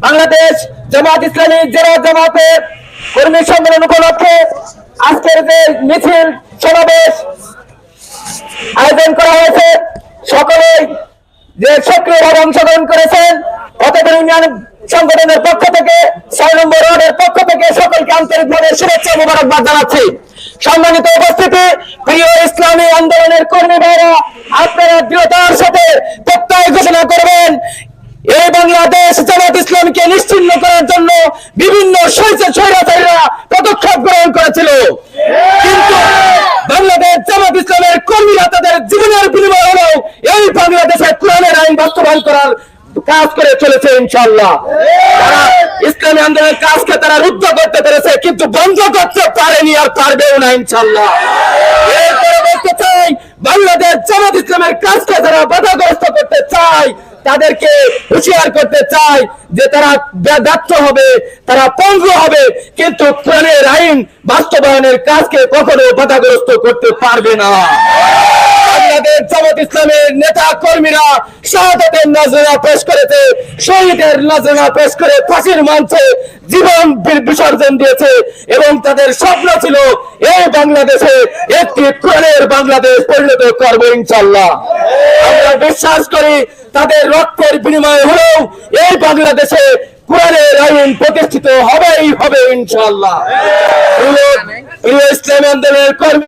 বাংলাদেশ জামাত ইসলামী জেলা জামাতের কর্মী সম্মেলন উপলক্ষে আজকের যে মিছিল সমাবেশ আয়োজন করা হয়েছে, সকলেই যে সক্রিয়ভাবে অংশগ্রহণ করেছেন সংগঠনের পক্ষ থেকে, ছয় নম্বর ওয়ার্ডের পক্ষ থেকে সকলকে আন্তরিকভাবে শুভেচ্ছা মোবারকবাদ জানাচ্ছি। সম্মানিত উপস্থিতি, প্রিয় ইসলামী আন্দোলনের কর্মী ভাইরা, আপনারা দৃঢ়তার সাথে প্রত্যয় ঘোষণা করবেন। এই বাংলাদেশ জামাত ইসলামকে নিশ্চিন্ন করার জন্য বিভিন্ন পদক্ষেপ গ্রহণ করেছিল। কিন্তু বাংলাদেশ জামাত ইসলামের কর্মীরা তাদের জীবনের বিনিময় হলেও এই বাংলাদেশে কোরআনের আইন বাস্তবায়ন করার কাজ করে চলেছে ইনশাল্লাহ ইসলামী আন্দোলনের কাজকে তারা রুদ্ধ করতে পেরেছে, কিন্তু বন্ধ করতে পারেনি আর পারবেও না ইনশাল্লাহ চাই, বাংলাদেশ জামাত ইসলামের কাজকে যারা বাধাগ্রস্ত করতে চায়, তাদেরকে হুঁশিয়ার করতে চাই যে তারা ব্য- ব্যর্থ হবে, তারা পঙ্গু হবে, কিন্তু কোরআনের আইন বাস্তবায়নের কাজকে কখনো বাধাগ্রস্ত করতে পারবে না। বাংলাদেশ জামাত ইসলামের নেতা কর্মীরা শাহাদাতের নজরা পেশ করেছে, শহীদের নজরা পেশ করে ফাঁসির মঞ্চে জীবন বিসর্জন দিয়েছে এবং তাদের স্বপ্ন ছিল এই বাংলাদেশে একটি কোরআনের বাংলাদেশ পরিণত করব ইনশাল্লাহ আমরা বিশ্বাস করি তাদের রক্তের বিনিময়ে হলেও এই বাংলাদেশে কোরআনের আইন প্রতিষ্ঠিত হবেই হবে ইনশাল্লাহ প্রিয় আন্দোলনের কর্মী